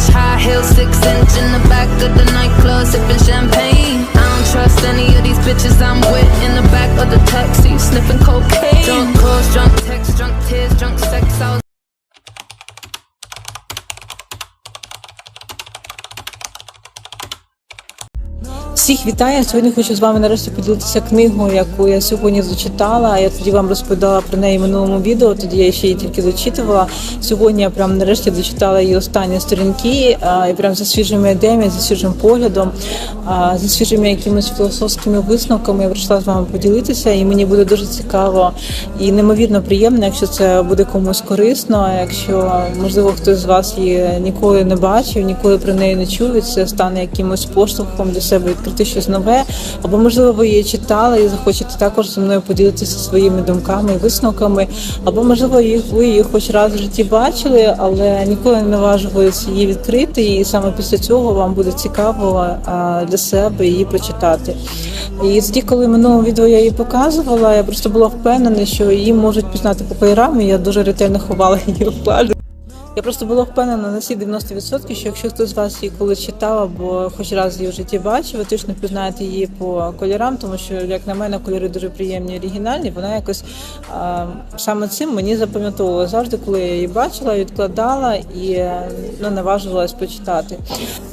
high heels, six inch in the back of the nightclub, sipping champagne. I don't trust any of these bitches I'm with in the back of the taxi, sniffing cocaine. Drunk calls, drunk texts, drunk tears, drunk sex. I was Всіх вітаю. Сьогодні хочу з вами нарешті поділитися книгою, яку я сьогодні зачитала. Я тоді вам розповідала про неї в минулому відео. Тоді я ще її тільки зачитувала. Сьогодні я прям нарешті дочитала її останні сторінки, і прям за свіжими ідеями, за свіжим поглядом, за свіжими якимись філософськими висновками. Я прийшла з вами поділитися, і мені буде дуже цікаво і неймовірно приємно, якщо це буде комусь корисно. Якщо можливо хтось з вас її ніколи не бачив, ніколи про неї не чув, і це стане якимось поштовхом для себе відкрити щось нове. Або можливо ви її читали і захочете також зі мною поділитися своїми думками і висновками. Або можливо їх ви її хоч раз в житті бачили, але ніколи не наважувалися її відкрити. І саме після цього вам буде цікаво для себе її прочитати. І тоді, коли в минулому відео я її показувала, я просто була впевнена, що її можуть пізнати по програмі. Я дуже ретельно ховала її вкладу. Я просто була впевнена на всі 90%, що якщо хтось з вас її коли читав або хоч раз її в житті бачив, ви точно пізнаєте її по кольорам, тому що, як на мене, кольори дуже приємні оригінальні. Вона якось а, саме цим мені запам'ятовувала завжди, коли я її бачила, відкладала і ну, наважувалась почитати.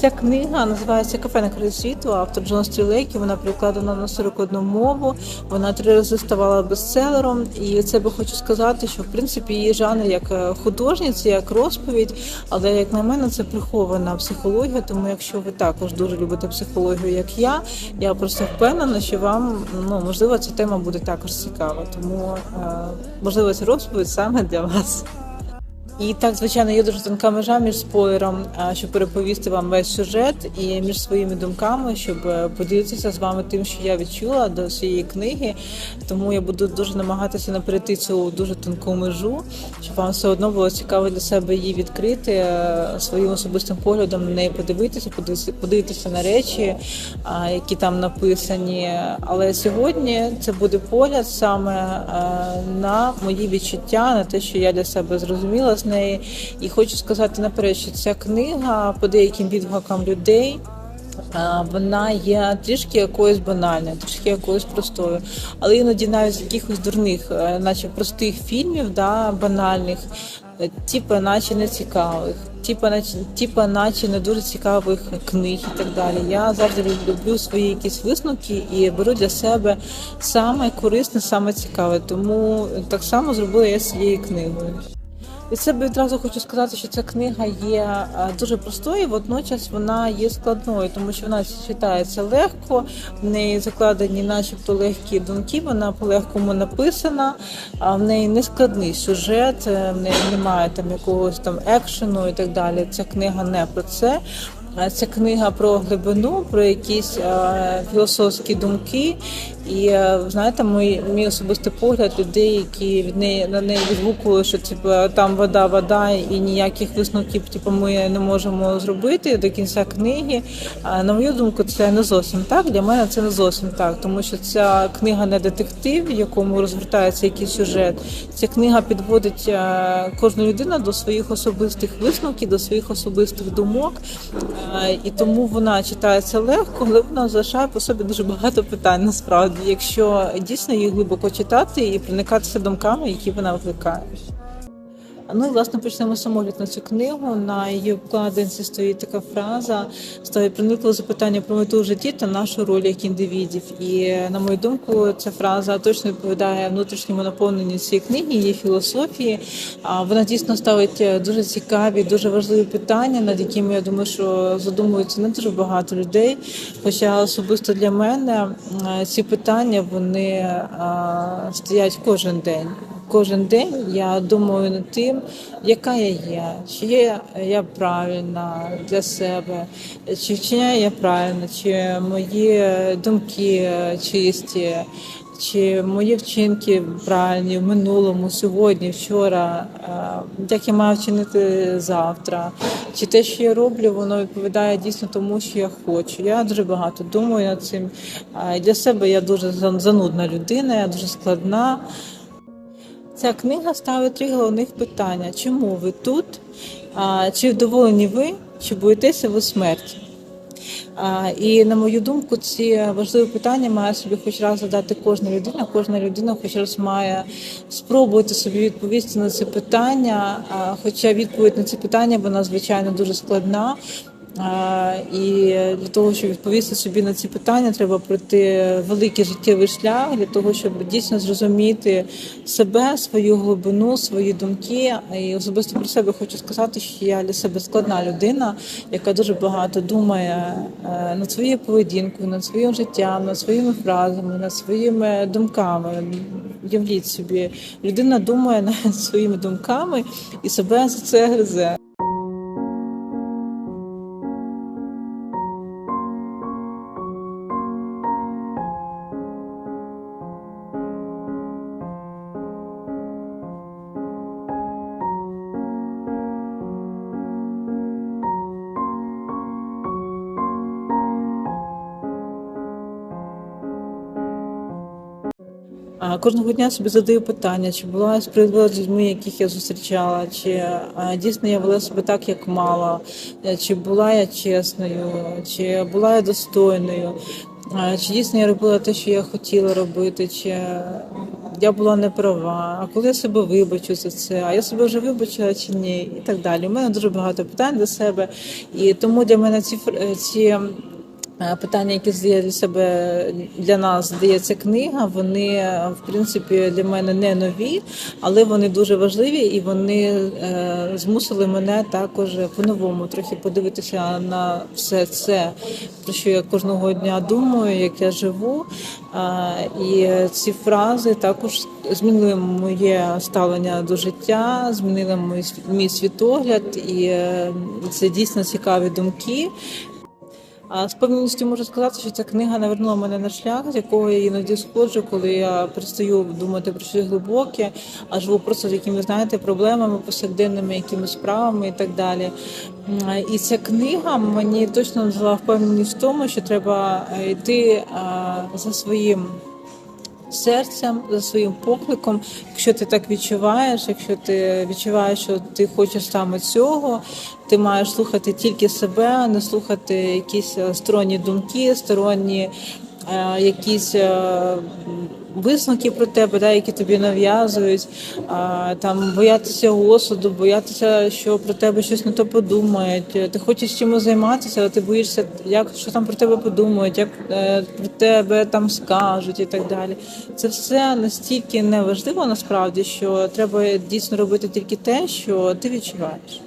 Ця книга називається Кафе на краю світу, автор Джон Стрілейкі. Вона перекладена на 41 мову. Вона три рази ставала бестселером. І це би хочу сказати, що в принципі її жанр як е, художниці, як розповідь, але як на мене, це прихована психологія. Тому якщо ви також дуже любите психологію, як я, я просто впевнена, що вам ну можливо ця тема буде також цікава. Тому е, можливо ця розповідь саме для вас. І так, звичайно, є дуже тонка межа між спойлером, щоб переповісти вам весь сюжет, і між своїми думками, щоб е, поділитися з вами тим, що я відчула до цієї книги. Тому я буду дуже намагатися не перейти цю дуже тонку межу, щоб вам все одно було цікаво для себе її відкрити, е, своїм особистим поглядом на неї подивитися, подивитися- на речі, які там написані. Але сьогодні це буде погляд саме е, на мої відчуття, на те, що я для себе зрозуміла неї. І хочу сказати наперед, що ця книга по деяким відгукам людей. Вона є трішки якоюсь банальною, трішки якоюсь простою, але іноді навіть з якихось дурних, е, наче простих фільмів, да, банальних, е, типу, наче не цікавих, типу, наче, типу, наче не дуже цікавих книг і так далі. Я завжди люблю свої якісь висновки і беру для себе саме корисне, саме цікаве. Тому так само зробила я з цією книгою. Від себе відразу хочу сказати, що ця книга є е, дуже простою, водночас вона є складною, тому що вона читається легко, в неї закладені, начебто, легкі думки, вона по-легкому написана, а в неї не складний сюжет, е, в неї немає там якогось там екшену і так далі. Ця книга не про це. Це книга про глибину, про якісь е, філософські думки. І е, знаєте, мій, мій особистий погляд людей, які від неї на неї відгукували, що типу там вода, вода, і ніяких висновків типу, ми не можемо зробити до кінця книги. А на мою думку, це не зовсім так. Для мене це не зовсім так, тому що ця книга не детектив, в якому розгортається якийсь сюжет. Ця книга підводить е, кожну людину до своїх особистих висновків, до своїх особистих думок. Е, І тому вона читається легко, але вона залишає по собі дуже багато питань насправді, якщо дійсно її глибоко читати і проникатися думками, які вона викликає. Ну і власне почнемо самогляд на цю книгу. На її обкладинці стоїть така фраза: стоїть проникло запитання про мету в житті та нашу роль як індивідів. І на мою думку, ця фраза точно відповідає внутрішньому наповненню цієї книги, її філософії. Вона дійсно ставить дуже цікаві, дуже важливі питання, над якими я думаю, що задумуються не дуже багато людей. Хоча особисто для мене е, ці питання вони е, стоять кожен день. Кожен день я думаю над тим, яка я є, чи є я правильна для себе, чи вчиняю я правильно, чи мої думки чисті, чи мої вчинки правильні в минулому, сьогодні, вчора, е, як я маю вчинити завтра, чи те, що я роблю, воно відповідає дійсно тому, що я хочу. Я дуже багато думаю над цим. Е, Для себе я дуже занудна людина, я дуже складна. Ця книга ставить три головних питання: чому ви тут? Чи вдоволені ви Чи боїтеся ви смерті? І на мою думку, ці важливі питання має собі хоч раз задати кожна людина. Кожна людина хоч раз має спробувати собі відповісти на це питання. Хоча відповідь на це питання вона звичайно дуже складна. І для того, щоб відповісти собі на ці питання, треба пройти великий життєвий шлях для того, щоб дійсно зрозуміти себе, свою глибину, свої думки. І особисто про себе хочу сказати, що я для себе складна людина, яка дуже багато думає е, над своєю поведінкою, над своїм життям, над своїми фразами, над своїми думками. Уявіть собі, людина думає над своїми думками і себе за це гризе. Кожного дня собі задаю питання, чи була я справедлива з людьми, яких я зустрічала, чи дійсно я вела себе так, як мала, е, чи була я чесною, чи була я достойною, чи дійсно я робила те, що я хотіла робити, чи я була не права, а коли я себе вибачу за це, а я себе вже вибачила чи ні, і так далі. У мене дуже багато питань до себе, і тому для мене ці е, ці. Питання, які здає для себе для нас здається книга, вони в принципі для мене не нові, але вони дуже важливі і вони е, змусили мене також по-новому трохи подивитися на все це, про що я кожного дня думаю, як я живу. І ці фрази також змінили моє ставлення до життя, змінили мій світогляд, і е, це дійсно цікаві думки. З певністю можу сказати, що ця книга навернула мене на шлях, з якого я іноді сходжу, коли я перестаю думати про щось глибоке, а живу просто з якими знаєте, проблемами повсякденними, якимись справами і так далі. І ця книга мені точно дала впевненість в тому, що треба е, йти за своїм серцем, за своїм покликом. Якщо ти так відчуваєш, якщо ти відчуваєш, що ти хочеш саме цього, ти маєш слухати тільки себе, а не слухати якісь е, сторонні думки, сторонні е, якісь. Висновки про тебе, да, які тобі нав'язують, а, там боятися осуду, боятися, що про тебе щось не то подумають. Ти хочеш чимось займатися, але ти боїшся, як що там про тебе подумають, як е, про тебе там скажуть і так далі. Це все настільки неважливо насправді, що треба дійсно робити тільки те, що ти відчуваєш.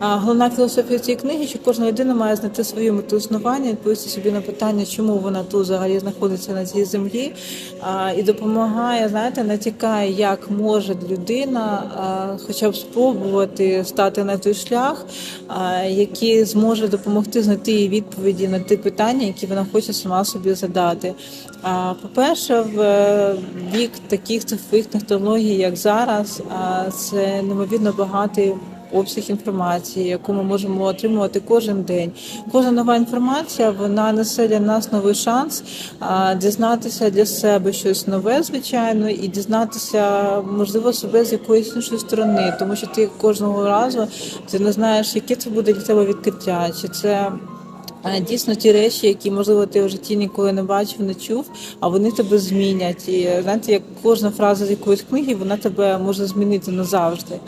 Головна філософія цієї книги, що кожна людина має знайти свою мету існування, відповісти собі на питання, чому вона тут взагалі знаходиться на цій землі, і допомагає, знаєте, натякає, як може людина, хоча б спробувати стати на той шлях, який зможе допомогти знайти їй відповіді на ті питання, які вона хоче сама собі задати. По-перше, в е, вік таких цифрових технологій, як зараз, це неймовірно багатий обсяг інформації, яку ми можемо отримувати кожен день. Кожна нова інформація вона несе для нас новий шанс дізнатися для себе щось нове, звичайно, і дізнатися, можливо, себе з якоїсь іншої сторони, тому що ти кожного разу ти не знаєш, яке це буде для тебе відкриття, чи це. Дійсно, ті речі, які можливо ти в житті ніколи не бачив, не чув, а вони тебе змінять. І знаєте, як кожна фраза з якоїсь книги, вона тебе може змінити назавжди.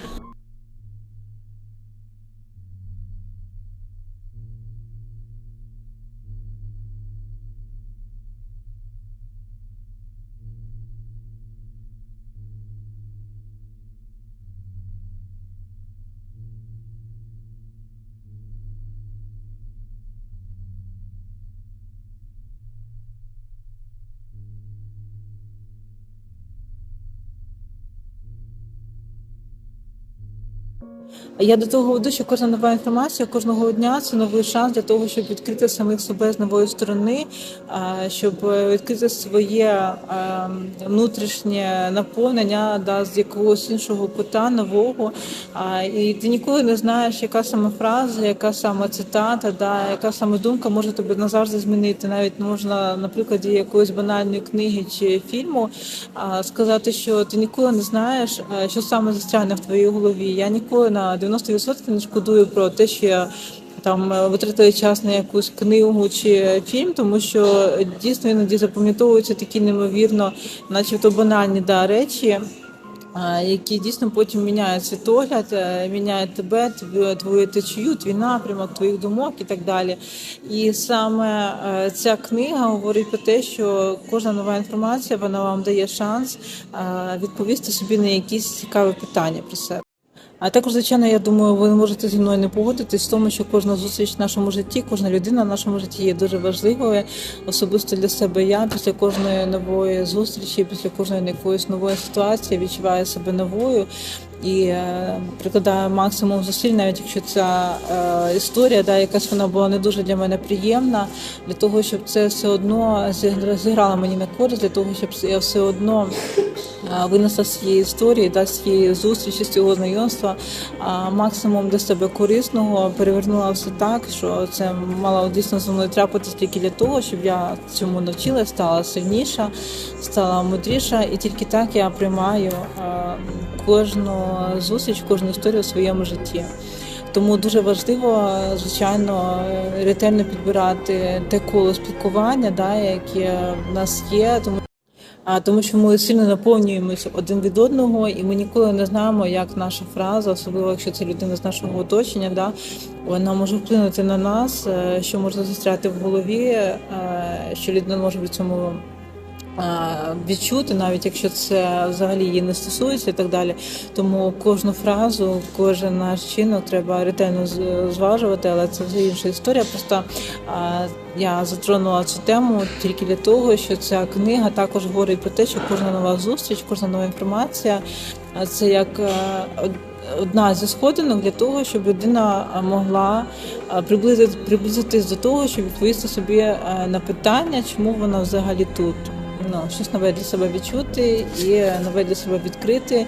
Я до того веду, що кожна нова інформація кожного дня це новий шанс для того, щоб відкрити самих себе з нової сторони, щоб е, відкрити своє внутрішнє наповнення да, з якогось іншого кута нового. І ти ніколи не знаєш, яка саме фраза, яка саме цитата, да, яка саме думка може тебе назавжди змінити. Навіть можна на прикладі якоїсь банальної книги чи фільму сказати, що ти ніколи не знаєш, е, що саме застрягне в твоїй голові. Я ніколи на 90% не шкодую про те, що я там е, витратила час на якусь книгу чи фільм, тому що е, дійсно іноді запам'ятовуються такі неймовірно, начебто банальні да, речі. Які дійсно потім міняють світогляд, е, міняють тебе, твою, течію, твій напрямок, твоїх думок і так далі. І саме е, ця книга говорить про те, що кожна нова інформація вона вам дає шанс е, відповісти собі на якісь цікаві питання про себе. А також, звичайно, я думаю, ви можете зі мною не погодитись в тому, що кожна зустріч в нашому житті, кожна людина в нашому житті є дуже важливою. Особисто для себе я після кожної нової зустрічі, після кожної якоїсь нової ситуації відчуваю себе новою і е, прикладаю максимум зусиль, навіть якщо ця е, історія, да, якась вона була не дуже для мене приємна, для того, щоб це все одно зігра- зіграло мені на користь, для того, щоб я все одно винесла з цієї історії, да, з цієї зустрічі, з цього знайомства. Максимум для себе корисного, перевернула все так, що це мало дійсно зі мною трапитися тільки для того, щоб я цьому навчилася, стала сильніша, стала мудріша, і тільки так я приймаю кожну зустріч, кожну історію в своєму житті. Тому дуже важливо, звичайно, ретельно підбирати те коло спілкування, да, яке в нас є, тому тому, що ми сильно наповнюємося один від одного, і ми ніколи не знаємо, як наша фраза, особливо якщо це людина з нашого оточення, да, вона може вплинути на нас, е, що може застряти в голові, е, що людина може при цьому відчути, навіть якщо це взагалі її не стосується і так далі. Тому кожну фразу, кожен наш чинок треба ретельно зважувати, але це вже інша історія. Просто я затронула цю тему тільки для того, що ця книга також говорить про те, що кожна нова зустріч, кожна нова інформація це як одна зі сходинок для того, щоб людина могла приблизити, приблизитись до того, щоб відповісти собі на питання, чому вона взагалі тут. Ну, щось нове для себе відчути і нове для себе відкрити.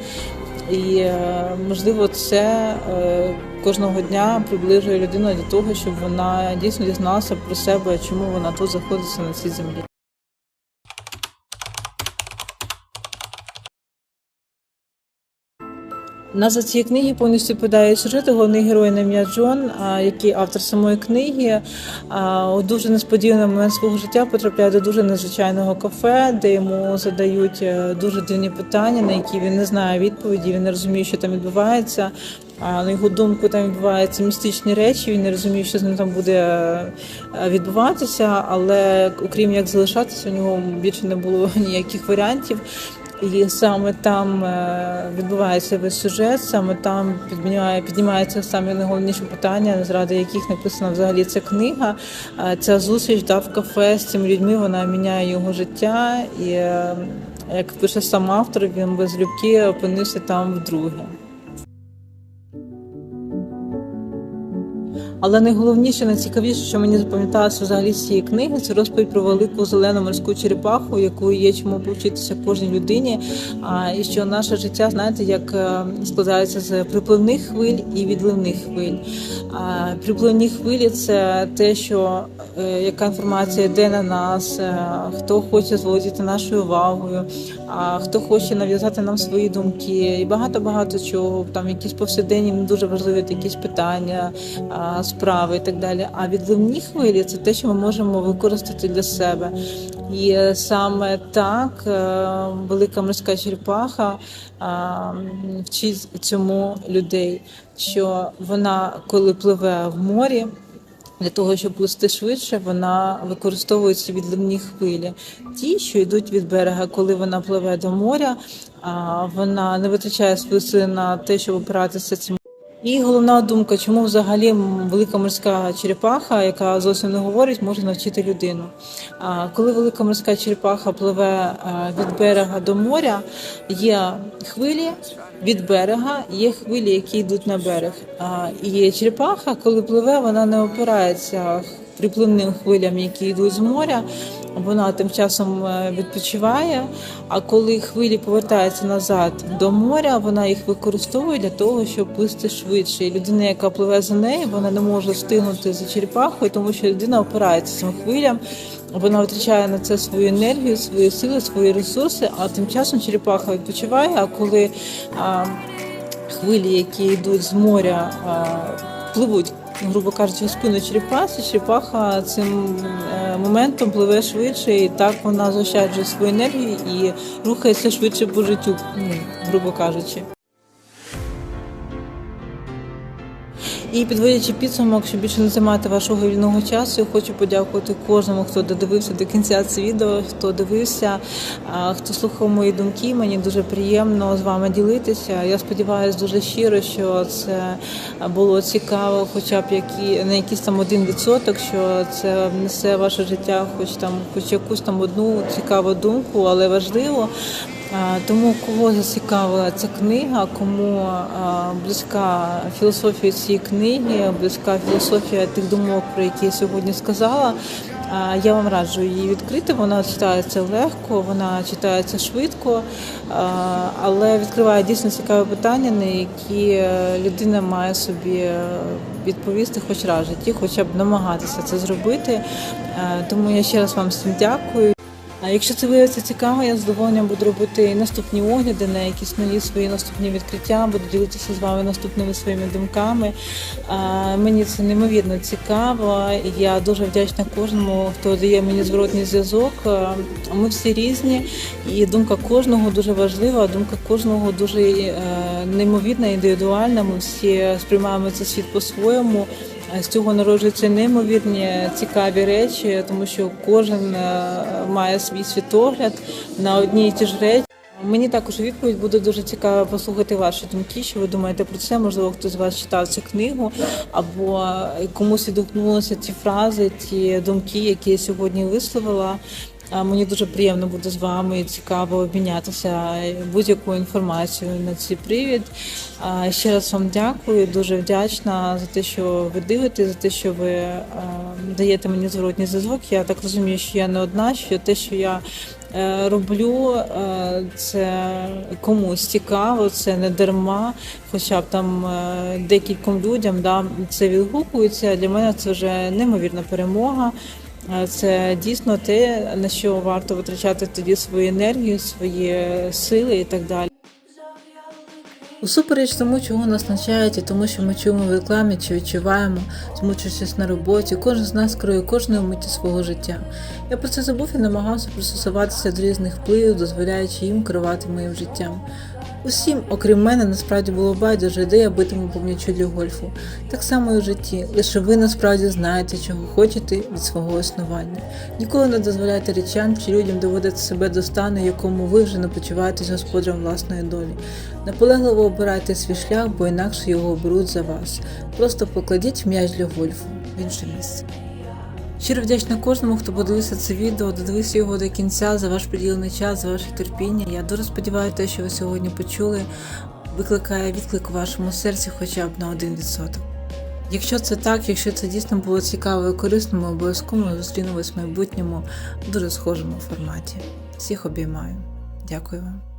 І е, можливо, це е, кожного дня приближує людину до того, щоб вона дійсно дізналася про себе, чому вона тут знаходиться на цій землі. Назва цієї книги повністю відповідає сюжету. Головний герой на ім'я Джон, який автор самої книги, у дуже несподіваний момент свого життя потрапляє до дуже незвичайного кафе, де йому задають е, дуже дивні питання, на які він не знає відповіді, він не розуміє, що там відбувається. На його думку, там відбуваються містичні речі. Він не розуміє, що з ним там буде е, відбуватися, але окрім як залишатися, у нього більше не було ніяких варіантів. І саме там е, відбувається весь сюжет, саме там піднімає, піднімається саме найголовніше питання, заради яких написана взагалі ця книга. Ця зустріч да, в кафе з цими людьми вона міняє його життя. І е, як пише сам автор, він без любки опинився там вдруге. Але найголовніше, найцікавіше, що мені запам'яталося взагалі з цієї книги, це розповідь про велику зелену морську черепаху, яку є чому повчитися кожній людині. А і що наше життя, знаєте, як е, складається з припливних хвиль і відливних хвиль. А припливні хвилі це те, що е, яка інформація йде на нас, е, хто хоче зволодіти нашою увагою, а хто хоче нав'язати нам свої думки, і багато багато чого. Там якісь повсякденні дуже важливі якісь питання, справи і так далі. А відливні хвилі це те, що ми можемо використати для себе. І е, саме так е, велика морська черепаха вчить цьому людей, що вона, коли пливе в морі. Для того, щоб плисти швидше, вона використовує ці відливні хвилі, ті, що йдуть від берега, коли вона пливе до моря, вона не витрачає свої сили на те, щоб опиратися цим І головна думка, чому взагалі велика морська черепаха, яка зовсім не говорить, може навчити людину. Коли велика морська черепаха пливе е, від берега до моря, є хвилі від берега, є хвилі, які йдуть на берег. І черепаха, коли пливе, вона не опирається припливним хвилям, які йдуть з моря. Вона тим часом е, відпочиває. А коли хвилі повертаються назад до моря, вона їх використовує для того, щоб плисти швидше. І людина, яка пливе за нею, вона не може встигнути за черепахою, тому що людина опирається цим хвилям. Вона витрачає на це свою енергію, свої сили, свої ресурси. А тим часом черепаха відпочиває. А коли а, хвилі, які йдуть з моря, а, пливуть, грубо кажучи, в спину черепахи, черепаха цим е, моментом пливе швидше, і так вона заощаджує свою енергію і рухається швидше по життю, ну, грубо кажучи. І підводячи підсумок, щоб більше не займати вашого вільного часу, хочу подякувати кожному, хто додивився до кінця це відео, хто дивився, хто слухав мої думки. Мені дуже приємно з вами ділитися. Я сподіваюся дуже щиро, що це було цікаво, хоча б які на якийсь там один відсоток, що це внесе ваше життя, хоч там, хоч якусь там одну цікаву думку, але важливо. Тому кого зацікавила ця книга, кому близька філософія цієї книги, близька філософія тих думок, про які я сьогодні сказала. Я вам раджу її відкрити. Вона читається легко, вона читається швидко, але відкриває дійсно цікаві питання, на які людина має собі відповісти хоч раз житті, хоча б намагатися це зробити. Тому я ще раз вам всім дякую. А якщо це виявиться цікаво, я з задоволенням буду робити наступні огляди на якісь нові свої наступні відкриття, буду ділитися з вами наступними своїми думками. Мені це неймовірно цікаво. Я дуже вдячна кожному, хто дає мені зворотній зв'язок. Ми всі різні, і думка кожного дуже важлива, думка кожного дуже е, неймовірна, індивідуальна. Ми всі сприймаємо цей світ по-своєму. З цього народжуються неймовірні цікаві речі, тому що кожен е, має свій світогляд на одні і ті ж речі. Мені також відповідь буде дуже цікаво послухати ваші думки, що ви думаєте про це. Можливо, хтось з вас читав цю книгу, або комусь відгукнулися ті фрази, ті думки, які я сьогодні висловила. Мені дуже приємно буде з вами і цікаво обмінятися будь-якою інформацією на цей привід. Ще раз вам дякую, дуже вдячна за те, що ви дивитесь, за те, що ви даєте мені зворотній зв'язок. Я так розумію, що я не одна, що те, що я е, роблю, е, це комусь цікаво, це не дарма, хоча б там е, декільком людям да, це відгукується. Для мене це вже неймовірна перемога. Е, Це дійсно те, на що варто витрачати тоді свою енергію, свої сили і так далі. Усупереч тому, чого нас навчають, і тому, що ми чуємо в рекламі чи відчуваємо, змучившись на роботі, кожен з нас кроє кожної миті свого життя. Я про це забув і намагався пристосуватися до різних впливів, дозволяючи їм керувати моїм життям. Усім, окрім мене, насправді було байдуже, де я битиму по м'ячу для гольфу. Так само і в житті. Лише ви насправді знаєте, чого хочете від свого існування. Ніколи не дозволяйте речам чи людям доводити себе до стану, якому ви вже не почуваєтесь господарем власної долі. Наполегливо обирайте свій шлях, бо інакше його оберуть за вас. Просто покладіть м'яч для гольфу в інше місце. Щиро вдячна кожному, хто подивився це відео, додивився його до кінця за ваш приділений час, за ваше терпіння. Я дуже сподіваюся, те, що ви сьогодні почули, викликає відклик у вашому серці хоча б на один відсоток. Якщо це так, якщо це дійсно було цікаво і корисно, ми обов'язково зустрінемось в майбутньому дуже схожому форматі. Всіх обіймаю. Дякую вам.